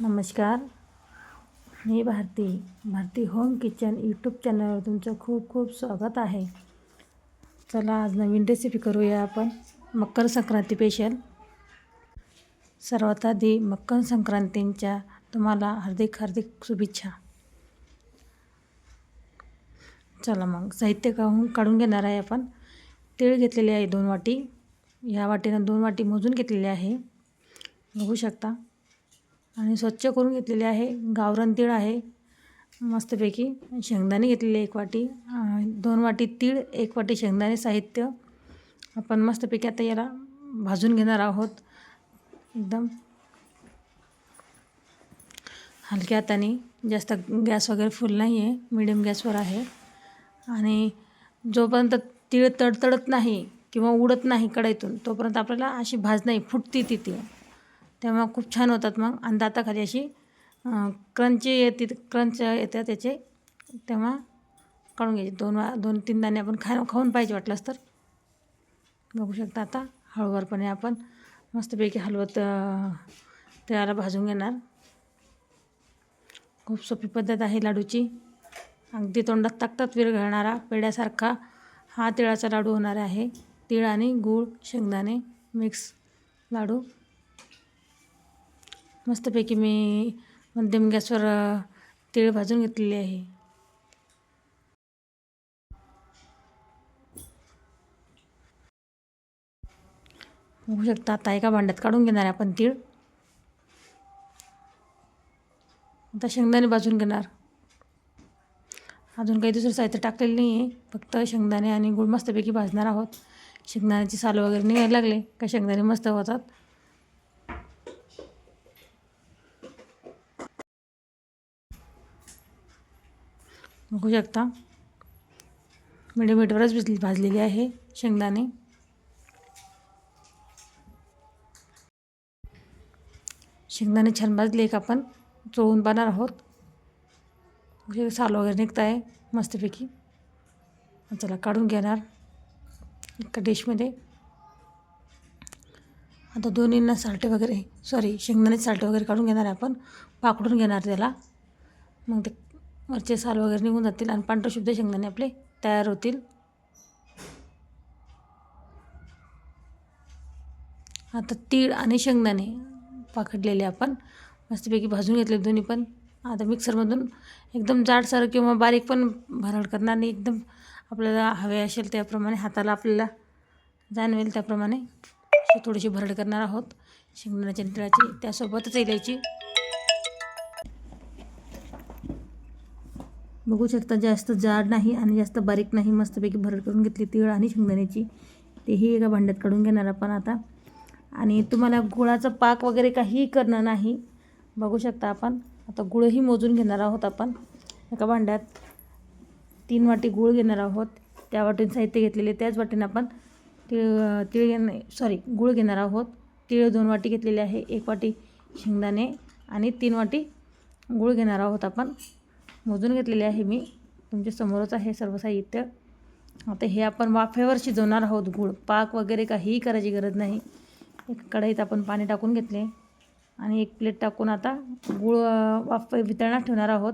नमस्कार. मी Bharati Bharati home kitchen YouTube चॅनलवर तुमचं खूप खूप स्वागत आहे. चला आज नवीन रेसिपी करूया आपण. मकर संक्रांती स्पेशल सर्वात आधी मकर संक्रांतींच्या तुम्हाला हार्दिक हार्दिक शुभेच्छा. चला मग साहित्य काढून काढून घेणार आहे आपण. तीळ घेतलेले आहे दोन वाटी. ह्या वाटीनं दोन वाटी मोजून घेतलेले आहे. बघू शकता. आणि स्वच्छ करून घेतलेले आहे. गावरान तीळ आहे. मस्तपैकी शेंगदाणे घेतलेले एक वाटी. दोन वाटी तीळ एक वाटी शेंगदाणे साहित्य. आपण मस्तपैकी आता याला भाजून घेणार आहोत. एकदम. हलक्या हाताने. जास्त गॅस वगैरे फुल नाही आहे मिडियम गॅसवर आहे. आणि जोपर्यंत तीळ तडतडत नाही किंवा उडत नाही कढईतून तोपर्यंत आपल्याला अशी भाज नाही. फुटती ती तीळ. तेव्हा खूप छान होतात मग. आणि दाताखाली अशी क्रंची येते क्रंच येतात त्याचे. तेव्हा काढून घ्यायचे. दोन वा दोन तीन दाणे आपण खा खाऊन पाहिजे वाटलंच तर. बघू शकता आता हळूवारपणे आपण मस्तपैकी हलवत त्याला भाजून घेणार. खूप सोपी पद्धत आहे लाडूची. अगदी तोंडात ताकतात विरघळणारा पेड्यासारखा हा तिळाचा लाडू होणार आहे. तिळ आणि गूळ शेंगदाणे मिक्स लाडू. मस्तपैकी मी मध्यम गॅसवर तीळ भाजून घेतलेली आहे. बघू शकता आता एका भांड्यात काढून घेणार आहे आपण तीळ. आता शेंगदाणे भाजून घेणार. अजून काही दुसरं साहित्य टाकलेलं नाही आहे फक्त शेंगदाणे आणि गुळ मस्तपैकी भाजणार आहोत. शेंगदाण्याची साल वगैरे निघायला लागले का शेंगदाणे मस्त होतात? बघू शकता. मिडियम मीटवरच भिजली भाजलेली आहे शेंगदाणे. शेंगदाणे छान भाजले एक आपण चोळून पाहणार आहोत. साल वगैरे निघत आहे मस्तपैकी चला काढून घेणार एका डिशमध्ये. आता दोन्हींना साल्टे वगैरे सॉरी शेंगदाणे साल्टे वगैरे काढून घेणार आहे आपण पाकडून घेणार त्याला. मग ते वरचे साल वगैरे निघून जातील आणि पांढरे शुद्ध शेंगदाणे आपले तयार होतील. आता तीळ आणि शेंगदाणे पाकडलेले आपण. मस्तपैकी भाजून घेतले दोन्ही पण. आता मिक्सरमधून एकदम जाडसारं किंवा बारीक पण भरड करणार नाही. एकदम आपल्याला हवे असेल त्याप्रमाणे हाताला आपल्याला जाणवेल त्याप्रमाणे. थोडीशी भरड करणार आहोत. शेंगदाण्याच्या तिळाची त्यासोबतच इलायची. बघू शकता जास्त जाड नाही आणि जास्त बारीक नाही मस्तपैकी भरड करून घेतली तीळ आणि शेंगदाण्याची. तेही एका भांड्यात काढून घेणार आपण आता. आणि तुम्हाला गुळाचा पाक वगैरे काहीही करणं नाही बघू शकता आपण. आता गुळही मोजून घेणार आहोत आपण. एका भांड्यात तीन वाटी गुळ घेणार आहोत. त्या वाटीने साहित्य घेतलेले त्याच वाटीने आपण तिळ तिळ घेणे सॉरी गुळ घेणार आहोत. तिळ दोन वाटी घेतलेले आहे एक वाटी शेंगदाणे आणि तीन वाटी गुळ घेणार आहोत आपण. मोजून घेतलेले आहे मी. तुमच्या समोरच आहे सर्व साहित्य. आता हे आपण वाफेवर शिजवणार आहोत गूळ. पाक वगैरे काहीही करायची गरज नाही. एक कढईत आपण पाणी टाकून घेतले. आणि एक प्लेट टाकून आता गूळ वाफ वितळण्यात ठेवणार आहोत.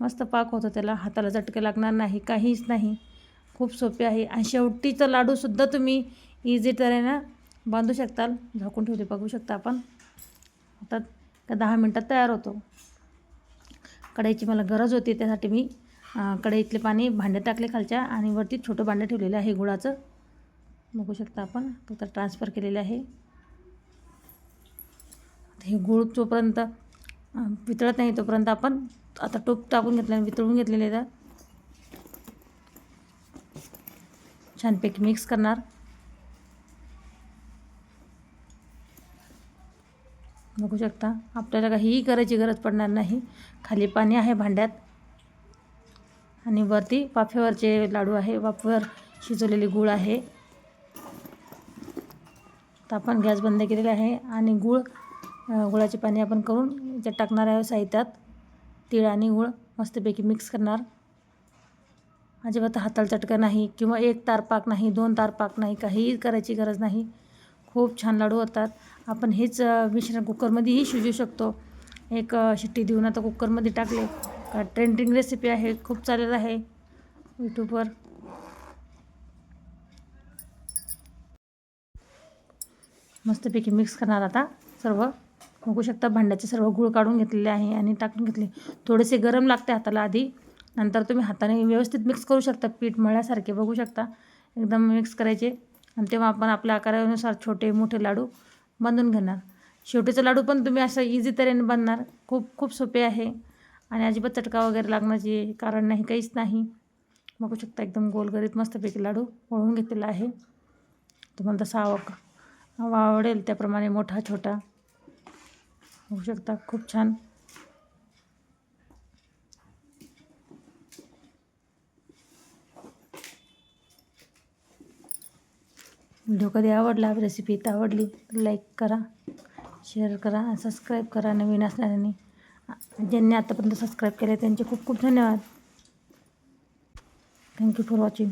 मस्त पाक होतो त्याला. हाताला झटके लागणार नाही. काहीच नाही. खूप सोपे आहे. आणि शेवटीचा लाडूसुद्धा तुम्ही इझी तऱ्हेनं बांधू शकताल. झाकून ठेवते. बघू शकता आपण. आता दहा मिनटात तयार होतो. कढईची मला गरज होती त्यासाठी मी कढईतले पाणी भांडे टाकले खालच्या आणि वरती छोटं भांडं ठेवलेलं आहे गुळाचं. बघू शकता आपण फक्त ट्रान्सफर केलेले आहे. हे गुळ जोपर्यंत वितळत नाही तोपर्यंत आपण आता टोप टाकून घेतलं वितळून घेतलेले तर छानपैकी मिक्स करणार. बघू शकता. आपल्याला काहीही करायची गरज पडणार नाही. खाली पाणी आहे भांड्यात. आणि वरती वाफेवरचे लाडू आहे. वाफेवर शिजवलेली गूळ आहे. तर आपण गॅस बंद केलेला आहे. आणि गूळ गुळाचे पाणी आपण करून याच्यात टाकणार आहे साहित्यात. तीळ आणि गूळ मस्तपैकी मिक्स करणार. अजिबात हाताला चटका नाही किंवा एक तार पाक नाही दोन तार पाक नाही काहीही करायची गरज नाही. खूप छान लाडू होतात. आपण हेच मिश्रण कुकरमध्येही शिजू शकतो. एक शिट्टी देऊन आता कुकरमध्ये टाकले. का ट्रेंडिंग रेसिपी आहे खूप चालेल आहे यूट्यूबवर मस्तपैकी मिक्स करणार आता सर्व. बघू शकता भांड्याचे सर्व गूळ काढून घेतलेले आहे आणि टाकून घेतले. थोडेसे गरम लागते हाताला आधी. नंतर तुम्ही हाताने व्यवस्थित मिक्स करू शकता. पीठ मळ्यासारखे बघू शकता. एकदम मिक्स करायचे. आणि तेव्हा आपण आपल्या आकारानुसार छोटे मोठे लाडू बांधून घेणार. शेवटीचा लाडू पण तुम्ही असं इझी तऱ्हेने बांधणार खूप खूप सोपे आहे. आणि अजिबात चटका वगैरे लागण्याचे कारण नाही काहीच नाही. बघू शकता एकदम गोलगरीत मस्तपैकी लाडू वळून घेतलेला आहे. तुम्हाला तसा आवक आवडेल त्याप्रमाणे मोठा छोटा. होऊ शकता खूप छान. व्हिडिओ कधी आवडला रेसिपी तर आवडली लाईक करा शेअर करा सबस्क्राईब करा नवीन असणाऱ्यांनी. ज्यांनी आतापर्यंत सबस्क्राईब केले त्यांचे खूप खूप धन्यवाद. Thank you for watching